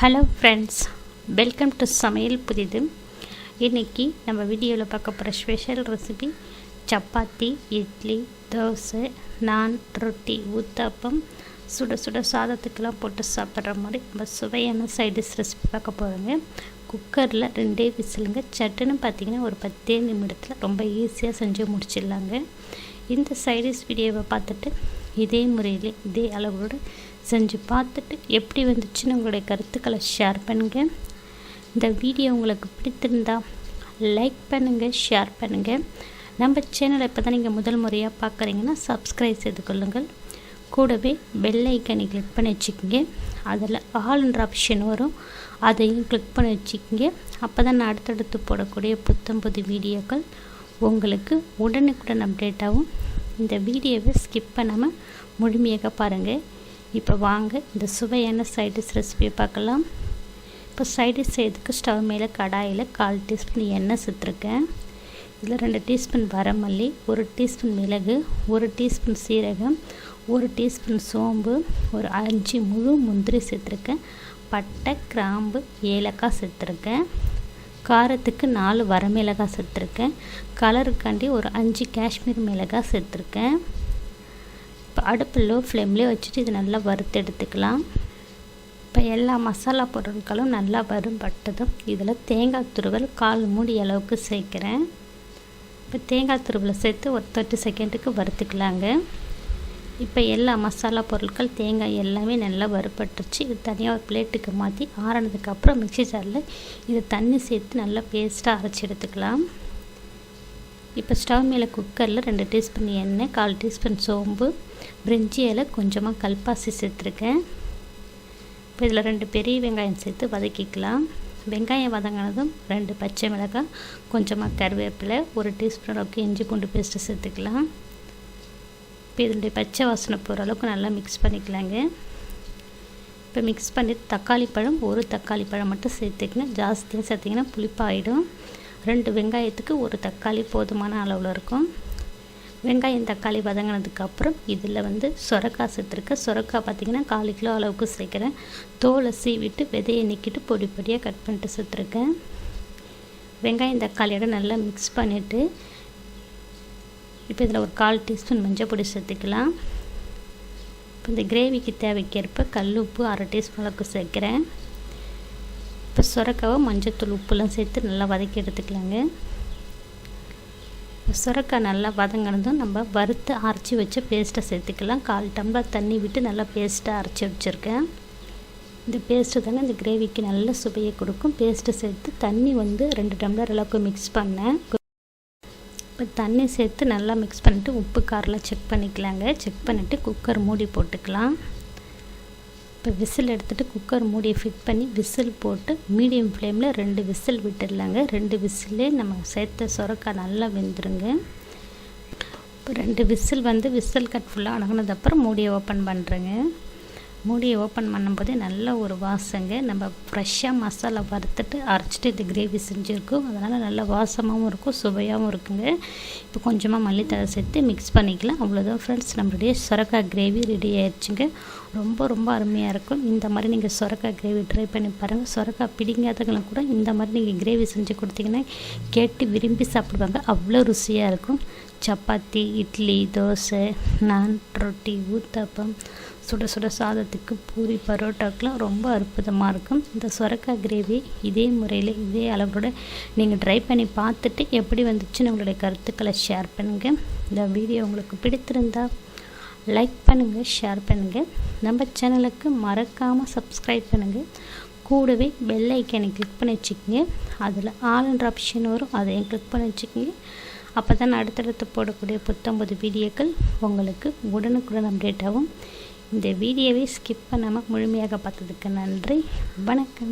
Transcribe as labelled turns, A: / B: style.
A: Hello friends welcome to சமையல் புதிது இன்றைக்கி நம்ம வீடியோவில் பார்க்க போகிற ஸ்பெஷல் ரெசிபி சப்பாத்தி இட்லி தோசை நான் ரொட்டி ஊத்தாப்பம் சுட சுட சாதத்துக்கெல்லாம் போட்டு சாப்பிட்ற மாதிரி நம்ம சுவையான சைடிஷ் ரெசிபி பார்க்க போகிறோங்க குக்கரில் ரெண்டே விசிலுங்க. சட்டுன்னு பார்த்தீங்கன்னா ஒரு பத்தே நிமிடத்தில் ரொம்ப ஈஸியாக செஞ்சு முடிச்சிடலாங்க. இந்த சைடிஷ் வீடியோவை பார்த்துட்டு இதே முறையில் இதே அளவோடு செஞ்சு பார்த்துட்டு எப்படி வந்துச்சுன்னு உங்களுடைய கருத்துக்களை ஷேர் பண்ணுங்கள் இந்த வீடியோ உங்களுக்கு பிடித்திருந்தா லைக் பண்ணுங்கள் ஷேர் பண்ணுங்கள் நம்ம சேனலை இப்போ தான் நீங்கள் முதல் முறையாக பார்க்குறீங்கன்னா சப்ஸ்கிரைப் செய்து கொள்ளுங்கள். கூடவே பெல் ஐக்கனை கிளிக் பண்ணி வச்சுக்கோங்க. அதில் ஆல்ன்ற ஆப்ஷன் வரும். அதையும் கிளிக் பண்ணி வச்சுக்கோங்க. அப்போ தான் நான் அடுத்தடுத்து போடக்கூடிய புத்தம் புது வீடியோக்கள் உங்களுக்கு உடனுக்குடன் அப்டேட்டாகவும் இந்த வீடியோவை ஸ்கிப் பண்ணாமல் முழுமையாக பாருங்கள் இப்போ வாங்க இந்த சுவையான சைடிஷ் ரெசிபியை பார்க்கலாம். இப்போ சைடிஷ் செய்யறதுக்கு ஸ்டவ் மேலே கடாயில் கால் டீஸ்பூன் எண்ணெய் சேர்த்துருக்கேன். இதில் ரெண்டு டீஸ்பூன் வரமல்லி ஒரு டீஸ்பூன் மிளகு ஒரு டீஸ்பூன் சீரகம் ஒரு டீஸ்பூன் சோம்பு ஒரு அஞ்சு முழு முந்திரி சேர்த்துருக்கேன். பட்டை கிராம்பு ஏலக்காய் சேர்த்துருக்கேன். காரத்துக்கு நாலு வரமிளகாய் சேர்த்துருக்கேன். கலருக்காண்டி ஒரு அஞ்சு காஷ்மீர் மிளகாய் சேர்த்துருக்கேன். இப்போ அடுப்பு லோ ஃப்ளேம்லேயே வச்சுட்டு இது நல்லா வறுத்து எடுத்துக்கலாம். இப்போ எல்லா மசாலா பொருட்களும் நல்லா வரும்பட்டதும் இதில் தேங்காய் துருவல் கால் மூடி அளவுக்கு சேர்க்குறேன். இப்போ தேங்காய் துருவலை சேர்த்து ஒரு தேர்ட்டி செகண்டுக்கு வறுத்துக்கலாங்க. இப்போ எல்லா மசாலா பொருட்கள் தேங்காய் எல்லாமே நல்லா வறுபட்டுருச்சு. இது தனியாக ஒரு பிளேட்டுக்கு மாற்றி ஆறினதுக்கப்புறம் மிக்சி ஜாரில் இது தண்ணி சேர்த்து நல்லா பேஸ்ட்டாக அரைச்சி எடுத்துக்கலாம். இப்போ ஸ்டவ் மேலே குக்கரில் ரெண்டு டீஸ்பூன் எண்ணெய் கால் டீஸ்பூன் சோம்பு பிரிஞ்சி இலை கொஞ்சமாக கல்பாசி சேர்த்துருக்கேன். இப்போ இதில் ரெண்டு பெரிய வெங்காயம் சேர்த்து வதக்கிக்கலாம். வெங்காயம் வதங்கினதும் ரெண்டு பச்சை மிளகாய் கொஞ்சமாக கருவேப்பிலை ஒரு டீஸ்பூன் அளவுக்கு இஞ்சி பூண்டு பேஸ்ட்டு சேர்த்துக்கலாம். இப்போ இதனுடைய பச்சை வாசனை போகிற அளவுக்கு நல்லா மிக்ஸ் பண்ணிக்கலாங்க. இப்போ மிக்ஸ் பண்ணி தக்காளி பழம் ஒரு தக்காளி பழம் மட்டும் சேர்த்துக்கணும் ஜாஸ்தியாக சேர்த்திங்கன்னா புளிப்பாயிடும் ரெண்டு வெங்காயத்துக்கு ஒரு தக்காளி போதுமான அளவில் இருக்கும். வெங்காயம் தக்காளி வதங்கினதுக்கப்புறம் இதில் வந்து சொரக்காய் சேர்த்துருக்கேன். சொரக்காய் பார்த்திங்கன்னா காலு கிலோ அளவுக்கு சேர்க்குறேன். தோலை சீவிட்டு விதையை நிற்கிட்டு பொடி பொடியாக கட் பண்ணிட்டு சேர்த்துருக்கேன். வெங்காயம் தக்காளியோட நல்லா மிக்ஸ் பண்ணிவிட்டு இப்போ இதில் ஒரு கால் டீஸ்பூன் மஞ்சள் பொடி சேர்த்துக்கலாம். இப்போ இந்த கிரேவிக்கு தேவைக்கேற்ப கல் உப்பு அரை டீஸ்பூன் அளவுக்கு சேர்க்குறேன். இப்போ சுரக்காவை மஞ்சத்தூள் உப்புலாம் சேர்த்து நல்லா வதக்கி எடுத்துக்கலாங்க. சுரக்காய் நல்லா வதங்கினதும் நம்ம வறுத்து அரைச்சி வச்ச பேஸ்ட்டை சேர்த்துக்கலாம். கால் டம்ளர் தண்ணி விட்டு நல்லா பேஸ்ட்டாக அரைச்சி வச்சுருக்கேன். இந்த பேஸ்ட்டு தாங்க இந்த கிரேவிக்கு நல்ல சுவையை கொடுக்கும். பேஸ்ட்டு சேர்த்து தண்ணி வந்து ரெண்டு டம்ளர் அளவுக்கு மிக்ஸ் பண்ணேன். இப்போ தண்ணி சேர்த்து நல்லா மிக்ஸ் பண்ணிவிட்டு உப்பு காரெலாம் செக் பண்ணிக்கலாங்க. செக் பண்ணிவிட்டு குக்கர் மூடி போட்டுக்கலாம். இப்போ விசில் எடுத்துகிட்டு குக்கர் மூடியை ஃபிட் பண்ணி விசில் போட்டு மீடியம் ஃப்ளேமில் ரெண்டு விசில் விட்டுடலாங்க. ரெண்டு விசிலே நம்ம சேர்த்த சுரக்காய் நல்லா வெந்துருங்க. இப்போ ரெண்டு விசில் வந்து விசில் கட் ஃபுல்லாக அடங்கினதுக்கப்புறம் மூடியை ஓப்பன் பண்ணுறேங்க மூடியை ஓப்பன் பண்ணும்போது நல்ல ஒரு வாசங்க. நம்ம ஃப்ரெஷ்ஷாக மசாலா வறுத்துட்டு அரைச்சிட்டு இந்த கிரேவி செஞ்சுருக்கோம். அதனால் நல்ல வாசமாகவும் இருக்கும் சுவையாகவும் இருக்குங்க. இப்போ கொஞ்சமாக மல்லித்தலை சேர்த்து மிக்ஸ் பண்ணிக்கலாம். அவ்வளோதான் ஃப்ரெண்ட்ஸ் நம்மளுடைய சுரக்காய் கிரேவி ரெடி ஆயிடுச்சுங்க. ரொம்ப ரொம்ப அருமையாக இருக்கும். இந்த மாதிரி நீங்கள் சுரக்காய் கிரேவி ட்ரை பண்ணி பாருங்கள் சுரக்காய் பிடிங்காதவங்களும் கூட இந்த மாதிரி நீங்கள் கிரேவி செஞ்சு கொடுத்தீங்கன்னா கேட்டு விரும்பி சாப்பிடுவாங்க. அவ்வளோ ருசியாக இருக்கும். சப்பாத்தி இட்லி தோசை நான் ரொட்டி ஊத்தப்பம் சுட சுட சாதத்துக்கு பூரி பரோட்டாக்கெலாம் ரொம்ப அற்புதமாக இருக்கும். இந்த சுரக்காய் கிரேவி இதே முறையில் இதே அளவோட நீங்கள் ட்ரை பண்ணி பார்த்துட்டு எப்படி வந்துச்சுன்னு உங்களுடைய கருத்துக்களை ஷேர் பண்ணுங்கள் இந்த வீடியோ உங்களுக்கு பிடித்திருந்தா லைக் பண்ணுங்கள் ஷேர் பண்ணுங்கள் நம்ம சேனலுக்கு மறக்காமல் சப்ஸ்கிரைப் பண்ணுங்கள் கூடவே பெல் ஐக்கனை கிளிக் பண்ணி வச்சுக்கோங்க. அதில் ஆல் என்ற ஆப்ஷன் வரும் அதையும் கிளிக் பண்ணி வச்சுக்கோங்க. அப்போ தான் அடுத்தடுத்து போடக்கூடிய புத்தம்பது வீடியோக்கள் உங்களுக்கு உடனுக்குடன் அப்டேட் ஆகும். இந்த வீடியோவை ஸ்கிப் பண்ணாமல் முழுமையாக பார்த்ததுக்கு நன்றி. வணக்கம்.